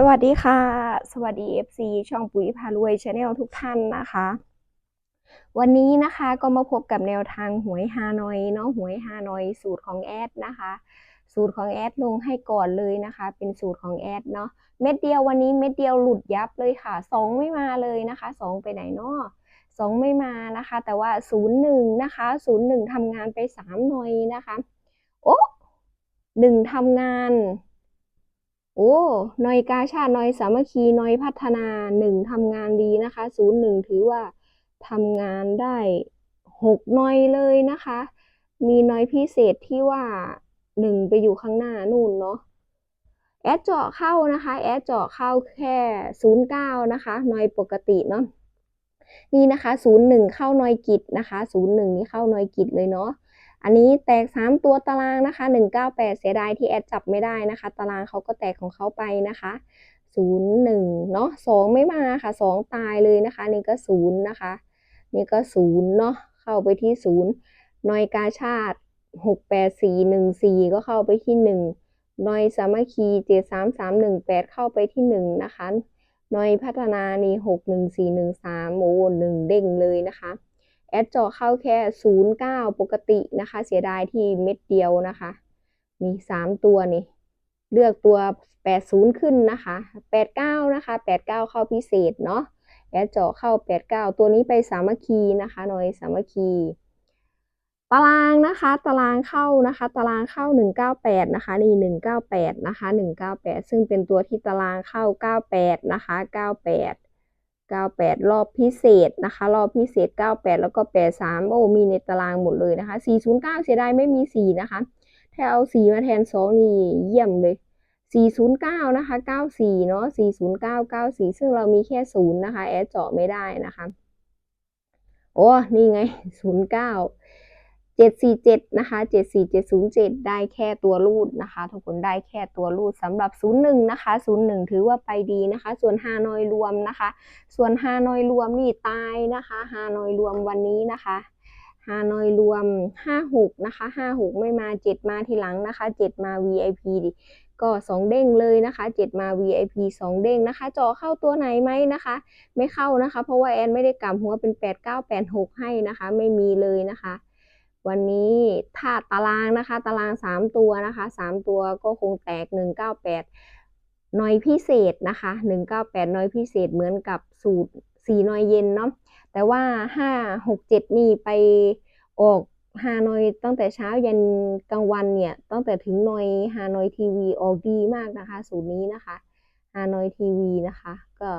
สวัสดีค่ะ สวัสดี FC ช่องปุ๋ยพารวยชาแนลทุกท่านนะคะ วันนี้นะคะก็มาพบกับแนวทางหวยฮานอยเนาะหวยฮานอยสูตรของแอดนะคะ สูตรของแอดลงให้ก่อนเลยนะคะ เป็นสูตรของแอดเนาะเม็ดเดียววันนี้เม็ดเดียวหลุดยับเลยค่ะสองไม่มาเลยนะคะสองไปไหนเนาะสองไม่มานะคะ แต่ว่าศูนย์หนึ่งนะคะศูนย์หนึ่งทำงานไปสามหน่อยนะคะ โอ้หนึ่งทำงาน โอ้หน่อยกาชาติหน่อยสามัคคีหน่อยพัฒนาหนึ่งทำงานดีนะคะศูนย์หนึ่งถือว่าทำงานได้หกหน่อยเลยนะคะ มีนอยพิเศษที่ว่าหนึ่งไปอยู่ข้างหน้านู่นเนาะแอดเจาะเข้านะคะ แอดเจาะเข้าแค่ศูนย์เก้านะคะนอยปกติเนาะนี่นะคะศูนย์หนึ่งเข้านอยกิจนะคะศูนย์หนึ่งนี่เข้านอยกิจเลยเนาะ อันนี้แตก 3 ตัวตารางนะคะ 198 เสียดายที่แอดจับไม่ได้นะคะ ตารางเขาก็แตกของเขาไปนะคะ 01 เนาะ2ไม่มาค่ะ 2 ตายเลยนะคะ นี่ก็ 0 นะคะ นี่ก็ 0 เนาะเข้าไปที่ 0 นอยกาชาติ 68414 ก็เข้าไปที่ 1 นอยสามัคคี73318 เข้าไปที่ 1 นะคะนอยพัฒนานี่61413โอ้หนึ่งเด้งเลยนะคะ แอดเจาะเข้าแค่ 09 ปกตินะคะ เสียดายที่เม็ดเดียวนะคะนี่3ตัวนี่ เลือกตัว 80 ขึ้นนะคะ 89 นะคะ 89 เข้าพิเศษเนาะแอดเจาะเข้า 89 ตัวนี้ไปสามัคคีนะคะหน่อยสามัคคีตารางนะคะ ตารางเข้านะคะ ตารางเข้า 198 นะคะ นี่ 198 นะคะ 198 ซึ่งเป็นตัวที่ตารางเข้า 98 นะคะ 98 98 รอบพิเศษนะคะ รอบพิเศษ 98 แล้วก็ 83 โอ้มีในตารางหมดเลยนะคะ 409 เสียดายไม่มี 4 นะคะ ถ้าเอา 4 มาแทน 2 นี่เยี่ยมเลย 409 นะคะ 94 เนาะ 409 94 ซึ่งเรามีแค่ 0 นะคะ แอดเจาะไม่ได้นะคะ โอ้ นี่ไง 09 747 นะคะ 74707 ได้แค่ตัวรูดนะคะ ทุกคนได้แค่ตัวรูดสำหรับ 01 นะคะ 01 ถือว่าไปดีนะคะ ส่วนฮานอยรวมนะคะ ส่วนฮานอยรวมนี่ตายนะคะฮานอยรวมวันนี้นะคะฮานอยรวม 56 นะคะ 56 ไม่มา 7 มาทีหลังนะคะ 7 มา VIP ดิก็ 2 เด้งเลยนะคะ 7 มา VIP 2 เด้งนะคะ จอเข้าตัวไหนไหมนะคะ ไม่เข้านะคะ เพราะว่าแอนไม่ได้กลับหัวเป็น 8986 ให้นะคะ ไม่มีเลยนะคะ วันนี้ถ้าตารางนะคะ ตาราง 3 ตัวนะคะ 3 ตัวก็คงแตก 198 น้อยพิเศษนะคะ 198 น้อยพิเศษเหมือนกับสูตร 4 น้อยเย็นเนาะแต่ว่า 5 6 7 นี่ไปออกฮานอยตั้งแต่เช้ายันกลางวันเนี่ย ตั้งแต่ถึงนอยฮานอยทีวีออกดีมากนะคะ สูตรนี้นะคะฮานอยทีวีนะคะ ก็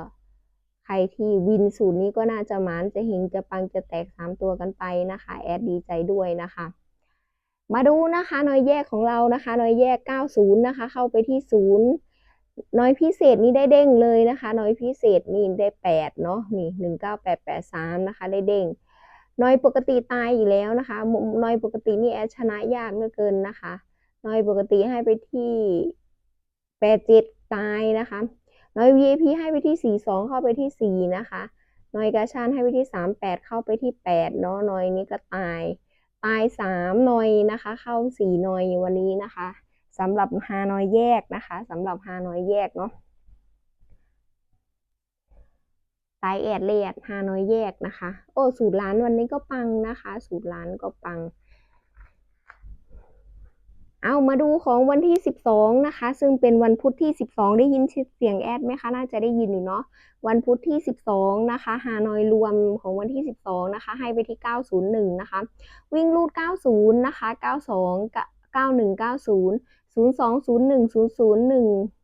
รที่วินสูตรนี้ก็น่าจะหมานจะห็งจะปังจะแตก 3 ตัวกันไปนะคะ แอดดีใจด้วยนะคะ มาดูนะคะน้อยแยกของเรานะคะน้อยแยก 90 นะคะ เข้าไปที่ 0 น้อยพิเศษนี่ได้เด้งเลยนะคะ น้อยพิเศษนี่ได้แปดเนาะนี่หนึ่งเก้าแปดแปดสามนะคะ ได้เด้งน้อยปกติตายอยู่แล้วนะคะน้อยปกตินี่แอดชนะยากเหลือเกินนะคะน้อยปกติให้ไปที่แปดเจ็ดตายนะคะ น้อย VIP ให้ไปที่สี่สองเข้าไปที่สี่นะคะ น้อยกาชานให้ไปที่สามแปดเข้าไปที่แปดเนาะ น้อยนี้ก็ตาย ตายสามน้อยนะคะ เข้าสี่น้อยวันนี้นะคะสำหรับฮานอยแยกนะคะสำหรับฮานอยแยกเนาะตายแอดเลียดฮานอยแยกนะคะ โอ้สูตรล้านวันนี้ก็ปังนะคะ สูตรล้านก็ปัง เอามาดูของวันที่ 12 นะคะ ซึ่งเป็นวันพุธที่ 12 ได้ยินเสียงแอดไหมคะ น่าจะได้ยินอยู่เนาะ วันพุธที่ 12 นะคะ ฮานอยรวมของวันที่ 12 นะคะ ให้ไปที่ 901 นะคะ วิ่งรูด 90 นะคะ 92 9190 0201 001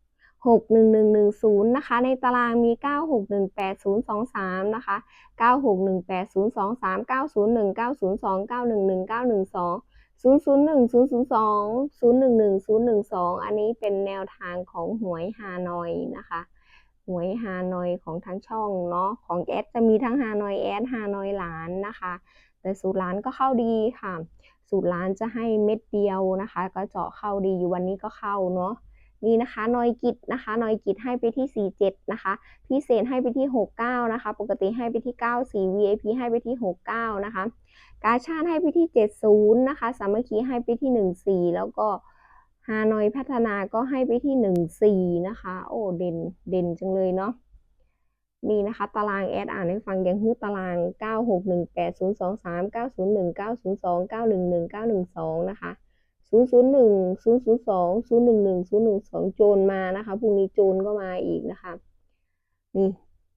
61110นะคะ ในตารางมี 9618023 นะคะ 9618023 901 902 911 912 001 002 011 012 อันนี้เป็นแนวทางของหวยฮานอยนะคะ หวยฮานอยของทั้งช่องเนาะ ของแอดจะมีทั้งฮานอยแอดฮานอยหลานนะคะ แต่สูตรหลานก็เข้าดีค่ะ สูตรล้านจะให้เม็ดเดียวนะคะ ก็เจาะเข้าดีอยู่วันนี้ก็เข้าเนาะ นี่นะคะนอยกิจนะคะนอยกิจให้ไปที่ 47 นะคะ พิเศษให้ไปที่ 69 นะคะ ปกติให้ไปที่ 94 VIP ให้ไปที่ 69 นะคะ กาชาดให้ไปที่ 70 นะคะ สามัคคีให้ไปที่ 14 แล้วก็ฮานอยพัฒนาก็ให้ไปที่หนึ่งสี่นะคะ โอ้เด่นเด่นจังเลยเนาะนี่นะคะ ตารางแอดอ่านให้ฟังยังฮื้อตาราง 9 6 1 8 0 2 3 9 0 1 9 0 2 9 1 1 9 1 2 นะคะ 0 0 1 0 0 2 0 1 1 0 1 2 โจรมานะคะ พรุ่งนี้โจรก็มาอีกนะคะ นี่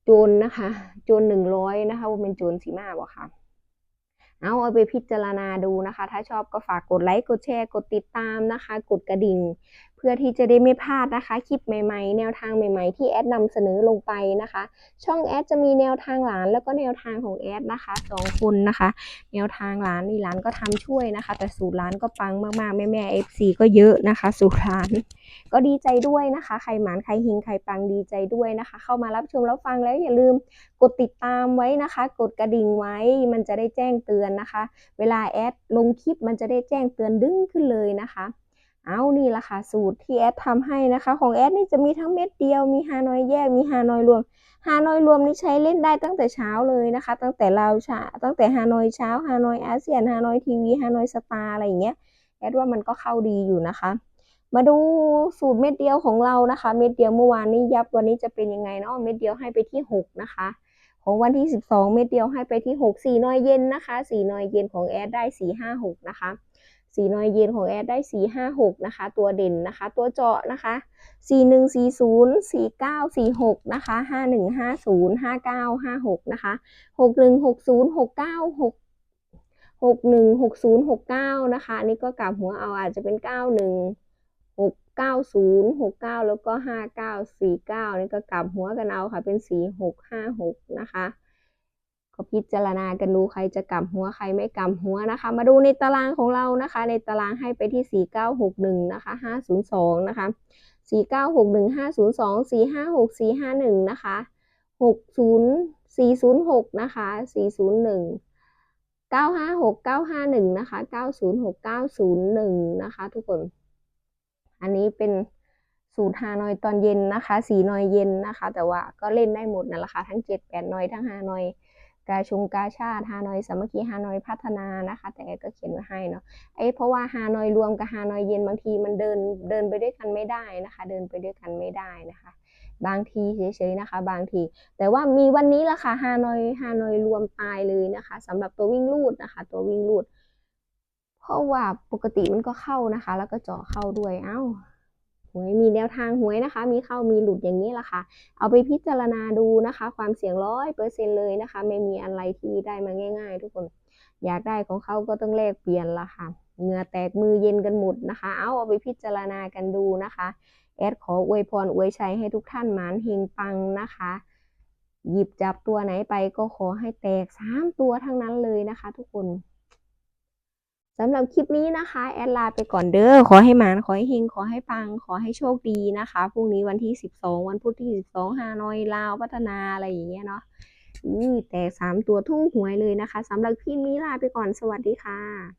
โจรนะคะ โจรหนึ่งร้อยนะคะว่าเป็นโจรสีมาบ่ค่ะ เอาเอาไปพิจารณาดูนะคะ ถ้าชอบก็ฝากกดไลค์ กดแชร์ กดติดตามนะคะ กดกระดิ่ง เพื่อที่จะได้ไม่พลาดนะคะ คลิปใหม่ๆ แนวทางใหม่ ๆ ที่แอดนำเสนอลงไปนะคะ ช่องแอดจะมีแนวทางหลานแล้วก็แนวทางของแอดนะคะสองคนนะคะ แนวทางหลานนี่หลานก็ทำช่วยนะคะ แต่สูตรหลานก็ปังมากๆแม่แม่เอฟซีก็เยอะนะคะ สูตรหลาน ก็ดีใจด้วยนะคะ ใครหมานใครหิงใครปังดีใจด้วยนะคะ เข้ามารับชมรับฟังแล้วอย่าลืมกดติดตามไว้นะคะ กดกระดิ่งไว้มันจะได้แจ้งเตือนนะคะ เวลาแอดลงคลิปมันจะได้แจ้งเตือนดึงขึ้นเลยนะคะ เอานี่ละค่ะสูตรที่แอดทำให้นะคะ ของแอดนี่จะมีทั้งเม็ดเดียว มีฮานอยแยก มีฮานอยรวม ฮานอยรวมนี่ใช้เล่นได้ตั้งแต่เช้าเลยนะคะ ตั้งแต่เราเช้าตั้งแต่ฮานอยเช้า ฮานอยอาเซียน ฮานอยทีวี ฮานอยสตาร์อะไรอย่างเงี้ย แอดว่ามันก็เข้าดีอยู่นะคะ มาดูสูตรเม็ดเดียวของเรานะคะ เม็ดเดียวเมื่อวานนี้ยับ วันนี้จะเป็นยังไงเนาะ เม็ดเดียวให้ไปที่หกนะคะ ของวันที่ 12 เม็ดเดียวให้ไปที่ 6 4นอยเย็นนะคะ 4นอยเย็นของแอดได้ 4 5 6 นะคะ 4นอยเย็นของแอดได้ 4 5 6 นะคะ ตัวเด่นนะคะ ตัวเจาะนะคะ 4 1 4 0 4 9 4 6 นะคะ 5 1 5 0 5 9 5 6 นะคะ 6 1 6 0 6 9 6 6 1 6 0 6 9 นะคะอันนี้ก็กลับหัวเอาอาจจะเป็น 9 1 6 9 0 6 9 แล้วก็ 5 9 4 9 นี่ก็กลับหัวกันเอาค่ะเป็น 4 6 5 6 นะคะ ก็พิจารณากันดูใครจะกลับหัวใครไม่กลับหัวนะคะ มาดูในตารางของเรานะคะ ในตารางให้ไปที่ 4961 นะคะ 502 นะคะ 4961 502 456 451 นะคะ 60 406 นะคะ 401 956 951 นะคะ 906 901 นะคะ ทุกคน อันนี้เป็นสูตรฮานอยตอนเย็นนะคะ สีนอยเย็นนะคะ แต่ว่าก็เล่นได้หมดนั่นแหละค่ะ ทั้งเจ็ดแปดนอย ทั้งฮานอย กาชุงกาชาติฮานอยสามัคคีฮานอยพัฒนานะคะ แต่ก็เขียนไว้ให้เนาะไอ้เพราะว่าฮานอยรวมกับฮานอยเย็นบางทีมันเดินเดินไปด้วยกันไม่ได้นะคะ เดินไปด้วยกันไม่ได้นะคะ บางทีเฉยๆนะคะ บางที แต่ว่ามีวันนี้ละค่ะฮานอยฮานอยรวมตายเลยนะคะสำหรับตัววิ่งลูดนะคะ ตัววิ่งลูด เพราะว่าปกติมันก็เข้านะคะ แล้วก็เจาะเข้าด้วยเอ้า หวยมีแนวทางหวยนะคะ มีเข้ามีหลุดอย่างนี้ละค่ะ เอาไปพิจารณาดูนะคะ ความเสี่ยงร้อยเปอร์เซ็นเลยนะคะ ไม่มีอะไรที่ได้มาง่าย ๆ ทุกคน อยากได้ของเขาก็ต้องแลกเปลี่ยนละค่ะเหงื่อแตกมือเย็นกันหมดนะคะ เอาเอาไปพิจารณากันดูนะคะ แอดขออวยพรอวยชัยให้ทุกท่านหมานเฮงปังนะคะ หยิบจับตัวไหนไปก็ขอให้แตกสามตัวทั้งนั้นเลยนะคะ ทุกคน สำหรับคลิปนี้นะคะ แอดลาไปก่อนเด้อขอให้หมานขอให้เฮงขอให้ปัง ขอให้โชคดีนะคะพรุ่งนี้วันที่ 12 วันพุธที่ 12ฮานอยลาวพัฒนาอะไรอย่างเงี้ยเนาะนี่แต่สามตัวทุ่งหวยเลยนะคะสำหรับคลิปนี้ลาไปก่อนสวัสดีค่ะ